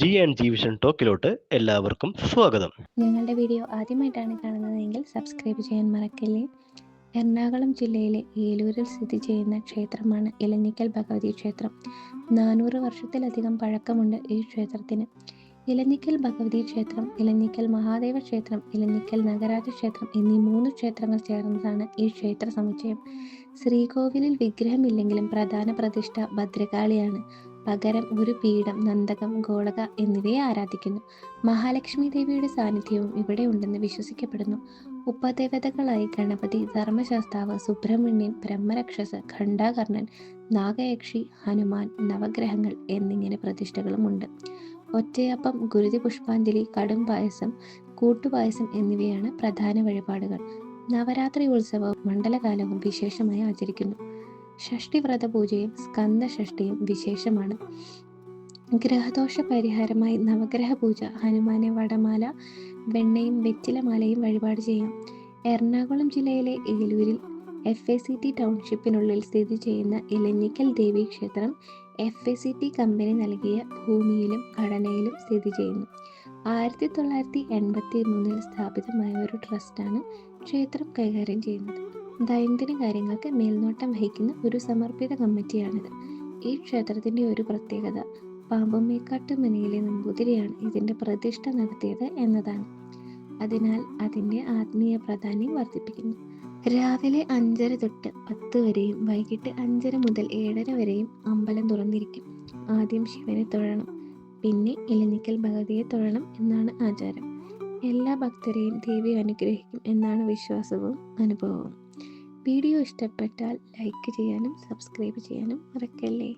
G and G vision ടോക്കിലോട്ട് എല്ലാവർക്കും സ്വാഗതം. ഞങ്ങളുടെ വീഡിയോ ആദ്യമായിട്ടാണ് കാണുന്നതെങ്കിൽ സബ്സ്ക്രൈബ് ചെയ്യാൻ മറക്കല്ലേ? എറണാകുളം ജില്ലയിലെ ഏലൂരിൽ സ്ഥിതി ചെയ്യുന്ന ക്ഷേത്രമാണ് ഇലഞ്ഞിക്കൽ ഭഗവതി ക്ഷേത്രം. നാനൂറ് വർഷത്തിലധികം പഴക്കമുണ്ട് ഈ ക്ഷേത്രത്തിന്. ഇലഞ്ഞിക്കൽ ഭഗവതി ക്ഷേത്രം ഇലഞ്ഞിക്കൽ മഹാദേവ ക്ഷേത്രം ഇലഞ്ഞിക്കൽ നഗരാജ ക്ഷേത്രം എന്നീ മൂന്ന് ക്ഷേത്രങ്ങൾ ചേർന്നതാണ് ഈ ക്ഷേത്ര സമുച്ചയം. ശ്രീകോവിലിൽ വിഗ്രഹമില്ലെങ്കിലും പ്രധാന പ്രതിഷ്ഠ ഭദ്രകാളിയാണ്. പകരം ഒരു പീഠം നന്ദകം ഗോളക എന്നിവയെ ആരാധിക്കുന്നു. മഹാലക്ഷ്മി ദേവിയുടെ സാന്നിധ്യവും ഇവിടെ ഉണ്ടെന്ന് വിശ്വസിക്കപ്പെടുന്നു. ഉപദേവതകളായി ഗണപതി ധർമ്മശാസ്താവ് സുബ്രഹ്മണ്യൻ ബ്രഹ്മരക്ഷസ് ഖണ്ഡാകർണൻ നാഗയക്ഷി ഹനുമാൻ നവഗ്രഹങ്ങൾ എന്നിങ്ങനെ പ്രതിഷ്ഠകളുമുണ്ട്. ഒറ്റയപ്പം ഗുരുതി പുഷ്പാഞ്ജലി കടും പായസം കൂട്ടുപായസം എന്നിവയാണ് പ്രധാന വഴിപാടുകൾ. നവരാത്രി ഉത്സവവും മണ്ഡലകാലവും വിശേഷമായി ആചരിക്കുന്നു. ഷഷ്ടിവ്രത പൂജയും സ്കന്ദ ഷഷ്ടിയും വിശേഷമാണ്. ഗ്രഹദോഷ പരിഹാരമായി നവഗ്രഹ പൂജ ഹനുമാനെ വടമാല വെണ്ണയും വെറ്റിലമാലയും വഴിപാട് ചെയ്യാം. എറണാകുളം ജില്ലയിലെ ഏലൂരിൽ എഫ് എ സി ടി ടൗൺഷിപ്പിനുള്ളിൽ സ്ഥിതി ചെയ്യുന്ന ഇലഞ്ഞിക്കൽ ദേവി ക്ഷേത്രം F A C T company നൽകിയ ഭൂമിയിലും ഘടനയിലും സ്ഥിതി ചെയ്യുന്നു. ആയിരത്തി തൊള്ളായിരത്തി എൺപത്തി മൂന്നിൽ സ്ഥാപിതമായ ഒരു ട്രസ്റ്റാണ് ക്ഷേത്രം കൈകാര്യം ചെയ്യുന്നത്. ദൈനംദിന കാര്യങ്ങൾക്ക് മേൽനോട്ടം വഹിക്കുന്ന ഒരു സമർപ്പിത കമ്മിറ്റിയാണിത്. ഈ ക്ഷേത്രത്തിന്റെ ഒരു പ്രത്യേകത പാമ്പമ്മേക്കാട്ട് മനയിലെ നമ്പൂതിരിയാണ്. ഇതിന്റെ പ്രതിഷ്ഠ നടത്തിയത് എന്നതാണ്. അതിനാൽ അതിന്റെ ആത്മീയ പ്രാധാന്യം വർദ്ധിപ്പിക്കുന്നു. രാവിലെ അഞ്ചര തൊട്ട് പത്ത് വരെയും വൈകിട്ട് അഞ്ചര മുതൽ ഏഴര വരെയും അമ്പലം തുറന്നിരിക്കും. ആദ്യം ശിവനെ തൊഴണം പിന്നെ ഇലനിക്കൽ ഭഗവതിയെ തൊഴണം എന്നാണ് ആചാരം. എല്ലാ ഭക്തരെയും ദേവി അനുഗ്രഹിക്കും എന്നാണ് വിശ്വാസവും അനുഭവവും. വീഡിയോ ഇഷ്ടപ്പെട്ടാൽ ലൈക്ക് ചെയ്യാനും സബ്സ്ക്രൈബ് ചെയ്യാനും മറക്കല്ലേ?